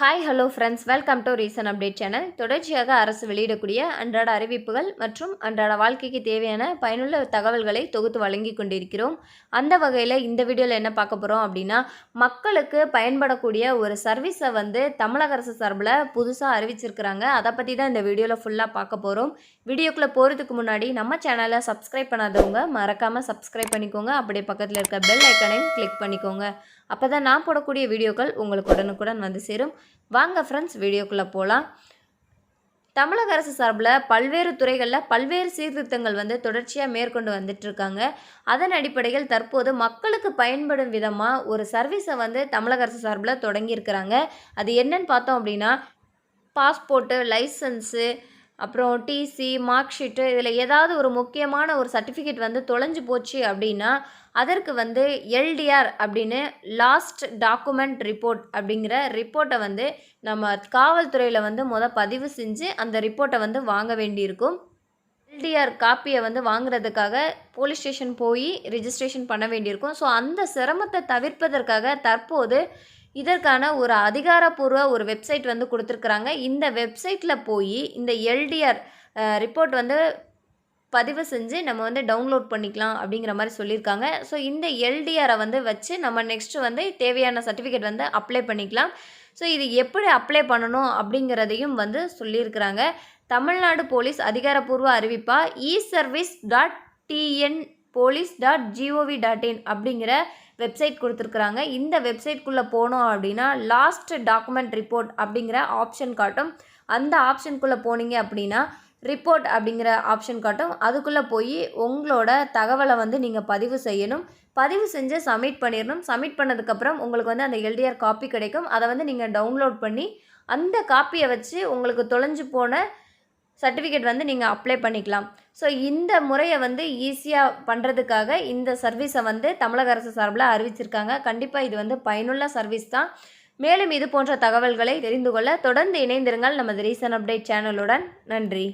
Hi hello friends welcome to reason update channel தொடர்ச்சியாக அரசு வெளியிடக்கூடிய அன்றாட அறிவிப்புகள் மற்றும் அன்றாட வாழ்க்கைக்கு தேவையான பயனுள்ள தகவல்களை தொகுத்து வழங்கி கொண்டிருக்கிறோம். அந்த வகையில் இந்த வீடியோவில் என்ன பார்க்க போகிறோம் அப்படின்னா மக்களுக்கு பயன்படக்கூடிய ஒரு சர்வீஸை வந்து தமிழக அரசு சார்பில் புதுசாக அறிவிச்சிருக்கிறாங்க. அதை பற்றி தான் இந்த வீடியோவில் ஃபுல்லாக பார்க்க போகிறோம் வீடியோக்குள்ளே போகிறதுக்கு முன்னாடி நம்ம சேனலை சப்ஸ்கிரைப் பண்ணாதவங்க மறக்காமல் சப்ஸ்கிரைப் பண்ணிக்கோங்க. அப்படியே பக்கத்தில் இருக்க பெல் ஐக்கனையும் கிளிக் பண்ணிக்கோங்க. அப்போ தான் நான் போடக்கூடிய வீடியோக்கள் உங்களுக்கு உடனுக்குடன் வந்து சேரும். வாங்க ஃப்ரெண்ட்ஸ் வீடியோக்குள்ளே போகலாம் தமிழக அரசு சார்பில் பல்வேறு துறைகளில் பல்வேறு சீர்திருத்தங்கள் வந்து தொடர்ச்சியாக மேற்கொண்டு வந்துட்டுருக்காங்க அதன் அடிப்படையில் தற்போது மக்களுக்கு பயன்படும் விதமாக ஒரு சர்வீஸை வந்து தமிழக அரசு சார்பில் தொடங்கியிருக்கிறாங்க அது என்னன்னு பார்த்தோம் அப்படின்னா பாஸ்போர்ட்டு லைசன்ஸு அப்புறம் டிசி மார்க் ஷீட்டு இதில் ஏதாவது ஒரு முக்கியமான ஒரு சர்டிஃபிகேட் வந்து தொலைஞ்சு போச்சு அப்படின்னா அதற்கு வந்து எல்டிஆர் அப்படின்னு லாஸ்ட் டாக்குமெண்ட் ரிப்போர்ட் அப்படிங்கிற ரிப்போர்ட்டை வந்து நம்ம காவல்துறையில் வந்து முத பதிவு செஞ்சு அந்த ரிப்போர்ட்டை வந்து வாங்க வேண்டியிருக்கும். எல்டிஆர் காப்பியை வந்து வாங்குறதுக்காக போலீஸ் ஸ்டேஷன் போய் ரிஜிஸ்ட்ரேஷன் பண்ண வேண்டியிருக்கும். ஸோ அந்த சிரமத்தை தவிர்ப்பதற்காக தற்போது இதற்கான ஒரு அதிகாரப்பூர்வ ஒரு வெப்சைட் வந்து கொடுத்துருக்குறாங்க. இந்த வெப்சைட்டில் போய் இந்த எல்டிஆர் ரிப்போர்ட் வந்து பதிவு செஞ்சு நம்ம வந்து டவுன்லோட் பண்ணிக்கலாம் அப்படிங்கிற மாதிரி சொல்லியிருக்காங்க. ஸோ இந்த எல்டிஆரை வந்து வச்சு நம்ம நெக்ஸ்ட்டு வந்து தேவையான சர்டிஃபிகேட் வந்து அப்ளை பண்ணிக்கலாம். ஸோ இது எப்படி அப்ளை பண்ணணும் அப்படிங்கிறதையும் வந்து சொல்லியிருக்கிறாங்க. தமிழ்நாடு போலீஸ் அதிகாரப்பூர்வ அறிவிப்பாக e service dot TN police dot GOV dot in அப்படிங்கிற வெப்சைட் கொடுத்துருக்குறாங்க. இந்த வெப்சைட்குள்ளே போனோம் அப்படின்னா லாஸ்ட் டாக்குமெண்ட் ரிப்போர்ட் அப்படிங்கிற ஆப்ஷன் காட்டும். அந்த ஆப்ஷனுக்குள்ளே போனீங்க அப்படின்னா ரிப்போர்ட் அப்படிங்கிற ஆப்ஷன் காட்டும். அதுக்குள்ளே போய் உங்களோட தகவலை வந்து நீங்கள் பதிவு செய்யணும். பதிவு செஞ்சு சப்மிட் பண்ணிடணும் சப்மிட் பண்ணதுக்கப்புறம் உங்களுக்கு வந்து அந்த எல்டிஆர் காப்பி கிடைக்கும். அதை வந்து நீங்கள் டவுன்லோட் பண்ணி அந்த காப்பியை வச்சு உங்களுக்கு தொலைஞ்சு போன சர்டிஃபிகேட் வந்து நீங்கள் அப்ளை பண்ணிக்கலாம். ஸோ இந்த முறையை வந்து ஈஸியாக பண்ணுறதுக்காக இந்த சர்வீஸை வந்து தமிழக அரசு சார்பில் அறிவிச்சிருக்காங்க. கண்டிப்பாக இது வந்து பயனுள்ள சர்வீஸ் தான். மேலும் இது போன்ற தகவல்களை தெரிந்து கொள்ள தொடர்ந்து இணைந்திருங்கள். நமது ரீசன் அப்டேட் சேனலுடன் நன்றி.